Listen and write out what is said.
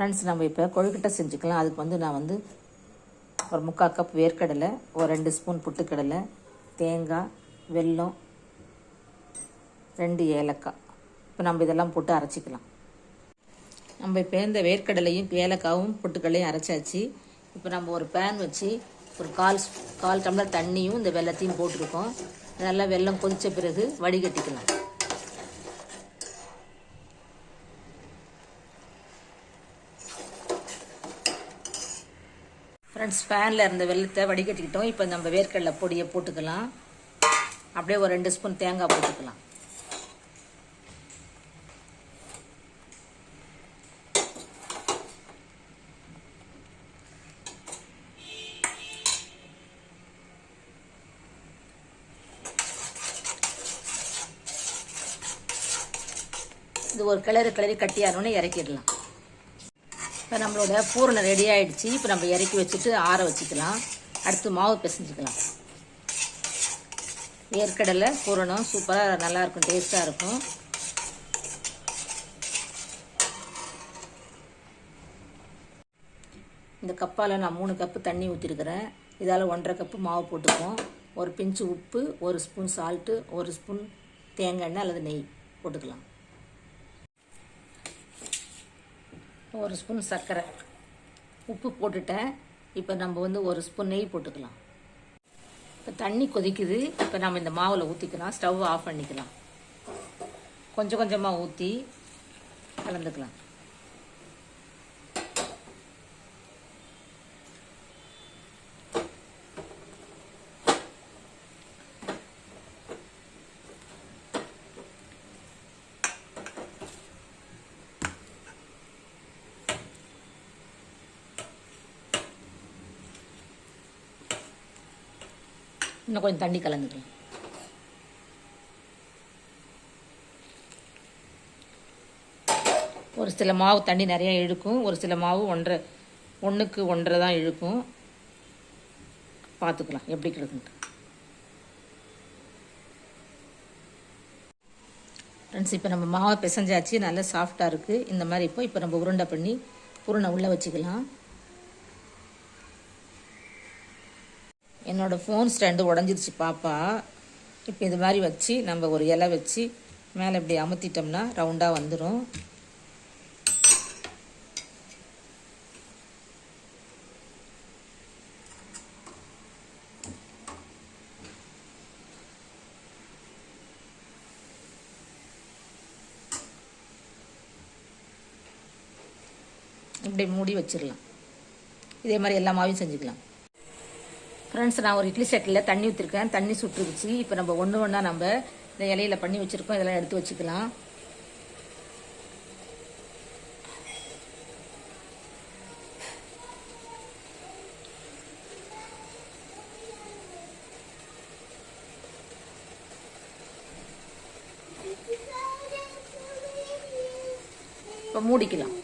Friends நம்ம இப்போ கொழுக்கட்டை செஞ்சுக்கலாம். அதுக்கு வந்து நான் வந்து ஒரு முக்கால் கப் வேர்க்கடலை ஒரு ரெண்டு ஸ்பூன் புட்டுக்கடலை தேங்காய் வெல்லம் ரெண்டு ஏலக்காய். இப்போ நம்ம இதெல்லாம் போட்டு அரைச்சிக்கலாம். நம்ம இப்போ இந்த வேர்க்கடலையும் ஏலக்காவும் பொட்டுக்கடலையும் அரைச்சாச்சு. இப்போ நம்ம ஒரு பேன் வச்சு ஒரு கால் ஸ்- கால் டம்ளர் தண்ணியும் இந்த வெல்லத்தையும் போட்டிருக்கோம். நல்லா வெல்லம் கொதித்த பிறகு வடிகட்டிக்கலாம். ஃப்ரெண்ட்ஸ் ஃபேனில் இருந்த வெள்ளத்தை வடிகட்டிக்கிட்டோம். இப்போ நம்ம வேர்க்கடலை பொடியை போட்டுக்கலாம். அப்படியே ஒரு ரெண்டு ஸ்பூன் தேங்காய் போட்டுக்கலாம். இது ஒரு கிளறு கிளறி கட்டியாரோன்னு இறக்கிடலாம். இப்போ நம்மளோட பூரணம் ரெடி ஆகிடுச்சு இப்போ நம்ம இறக்கி வச்சுட்டு ஆற வச்சுக்கலாம். அடுத்து மாவு பிசைஞ்சிக்கலாம். வேர்க்கடலை பூரணம் சூப்பராக நல்லாயிருக்கும் டேஸ்ட்டாக இருக்கும். இந்த கப்பால் நான் மூணு கப்பு தண்ணி ஊற்றிருக்கிறேன் இதால் ஒன்றரை கப்பு மாவு போட்டுக்குவோம். ஒரு பிஞ்சு உப்பு ஒரு ஸ்பூன் சால்ட்டு ஒரு ஸ்பூன் தேங்காய் எண்ணெய் அல்லது நெய் போட்டுக்கலாம். ஒரு ஸ்பூன் சர்க்கரை. உப்பு போட்டுட்டேன். இப்போ நம்ம வந்து ஒரு ஸ்பூன் நெய் போட்டுக்கலாம். இப்போ தண்ணி கொதிக்குது. இப்போ நம்ம இந்த மாவில் ஊற்றிக்கலாம் ஸ்டவ் ஆஃப் பண்ணிக்கலாம். கொஞ்சம் கொஞ்சமாக ஊற்றி கலந்துக்கலாம். இன்னும் கொஞ்சம் தண்ணி கலந்துக்கலாம் ஒரு சில மாவு தண்ணி நிறையா இழுக்கும். ஒரு சில மாவு ஒன்றரை ஒன்றுக்கு ஒன்றரை தான் இழுக்கும். பார்த்துக்கலாம் எப்படி கிடக்குன்ட்டு. ஃப்ரெண்ட்ஸ் இப்போ நம்ம மாவை பிசைஞ்சாச்சு. நல்லா சாஃப்டாக இருக்குது இந்த மாதிரி இப்போ இப்போ நம்ம உருண்டை பண்ணி புருணை உள்ளே வச்சுக்கலாம். என்னோடய ஃபோன் ஸ்டாண்டு உடஞ்சிருச்சு பாப்பா. இப்போ இது மாதிரி வச்சு நம்ம ஒரு இலை வச்சு மேலே இப்படி அமுத்திட்டோம்னா ரவுண்டாக வந்துடும் இப்படி மூடி வச்சிடலாம் இதே மாதிரி எல்லா மாவையும் செஞ்சுக்கலாம். ஃப்ரெண்ட்ஸ் நான் ஒரு இட்லி செட்டில் தண்ணி ஊற்றிருக்கேன் தண்ணி சுட்டுருக்குச்சு இப்போ நம்ம ஒன்று ஒன்றா நம்ம இந்த இலையில பண்ணி வச்சுருக்கோம். இதெல்லாம் எடுத்து வச்சுக்கலாம். இப்போ மூடிக்கலாம்.